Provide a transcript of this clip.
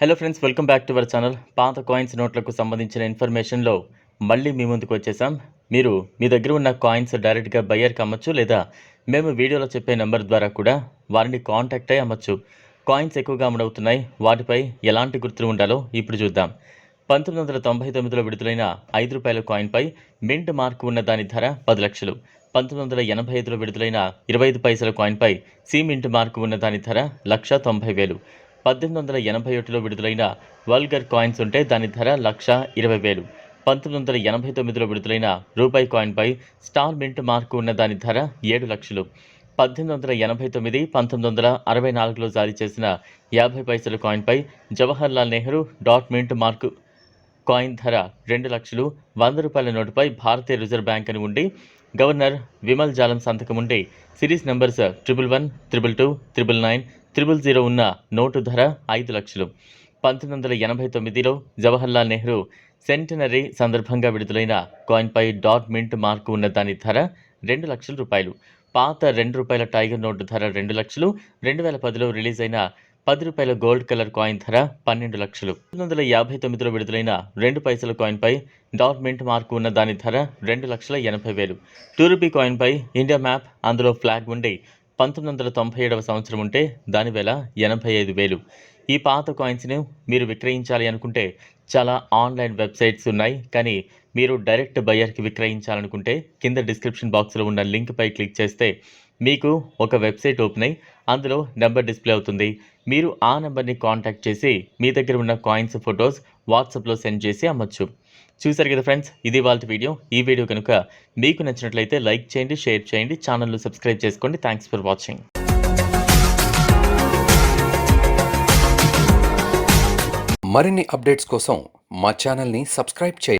Hello friends welcome back to our channel పాత coins నోట్లకు సంబంధించిన ఇన్ఫర్మేషన్లో మళ్ళీ మీ ముందుకు వచ్చేసాం. మీరు మీ దగ్గర ఉన్న కాయిన్స్ డైరెక్ట్గా బయ్యర్కి అమ్మచ్చు లేదా మేము వీడియోలో చెప్పే నెంబర్ ద్వారా కూడా వారిని కాంటాక్ట్ అయ్యి అమ్మచ్చు. కాయిన్స్ ఎక్కువగా అమ్ముడవుతున్నాయి. వాటిపై ఎలాంటి గుర్తులు ఉండాలో ఇప్పుడు చూద్దాం. పంతొమ్మిది వందల తొంభై తొమ్మిదిలో విడుదలైన ఐదు రూపాయల కాయిన్పై మింట్ మార్క్ ఉన్న దాని ధర పది లక్షలు. పంతొమ్మిది వందల ఎనభై ఐదులో విడుదలైన ఇరవై ఐదు పైసల కాయిన్పై సి మింట్ మార్క్ ఉన్న దాని ధర లక్ష తొంభై వేలు. పద్దెనిమిది వందల ఎనభై ఒకటిలో విడుదలైన వల్గర్ కాయిన్స్ ఉంటే దాని ధర లక్ష ఇరవై వేలు. పంతొమ్మిది వందల ఎనభై తొమ్మిదిలో విడుదలైన రూపాయి కాయిన్పై స్టార్ మింట్ మార్కు ఉన్న దాని ధర ఏడు లక్షలు. పద్దెనిమిది వందల ఎనభై తొమ్మిది పంతొమ్మిది వందల అరవై నాలుగులో జారీ చేసిన యాభై పైసల కాయిన్పై Jawaharlal Nehru dot mint mark coin ధర రెండు లక్షలు. వంద రూపాయల నోటుపై భారతీయ రిజర్వ్ బ్యాంక్ అని ఉండి గవర్నర్ విమల్ జాలం సంతకం series numbers triple one triple two triple nine triple zero ఉన్న నోటు ధర ఐదు లక్షలు. పంతొమ్మిది వందల ఎనభై తొమ్మిదిలో జవహర్లాల్ నెహ్రూ సెంటనరీ సందర్భంగా విడుదలైన కాయిన్పై డాట్ మింట్ మార్కు ఉన్న దాని ధర రెండు లక్షల రూపాయలు. పాత రెండు రూపాయల టైగర్ నోటు ధర రెండు లక్షలు. రెండు వేల పదిలో రిలీజ్ అయిన పది రూపాయల గోల్డ్ కలర్ కాయిన్ ధర పన్నెండు లక్షలు. పంతొమ్మిది వందల యాభై తొమ్మిదిలో విడుదలైన రెండు పైసల కాయిన్పై డార్మెంట్ మింట్ మార్కు ఉన్న దాని ధర రెండు లక్షల ఎనభై వేలు. టూ రూపీ కాయిన్పై ఇండియా మ్యాప్ అందులో ఫ్లాగ్ ఉండి పంతొమ్మిది వందల తొంభై ఏడవ సంవత్సరం ఉంటే దాని వేల ఎనభై ఐదు వేలు. ఈ పాత కాయిన్స్ను మీరు విక్రయించాలి అనుకుంటే చాలా ఆన్లైన్ వెబ్సైట్స్ ఉన్నాయి. కానీ మీరు డైరెక్ట్ బయ్యర్కి విక్రయించాలనుకుంటే కింద డిస్క్రిప్షన్ బాక్స్లో ఉన్న లింక్పై క్లిక్ చేస్తే మీకు ఒక వెబ్సైట్ ఓపెన్ అయ్యి అందులో నెంబర్ డిస్ప్లే అవుతుంది. మీరు ఆ నెంబర్ని కాంటాక్ట్ చేసి మీ దగ్గర ఉన్న కాయిన్స్ ఫొటోస్ వాట్సాప్లో సెండ్ చేసి అమ్మచ్చు. చూసారు కదా ఫ్రెండ్స్ ఇది వాళ్ళ వీడియో. ఈ వీడియో కనుక మీకు నచ్చినట్లయితే లైక్ చేయండి షేర్ చేయండి ఛానల్ను సబ్స్క్రైబ్ చేసుకోండి. థ్యాంక్స్ ఫర్ వాచింగ్ మరిన్ని అప్డేట్స్ కోసం మా ఛానల్ని సబ్స్క్రైబ్ చేయండి.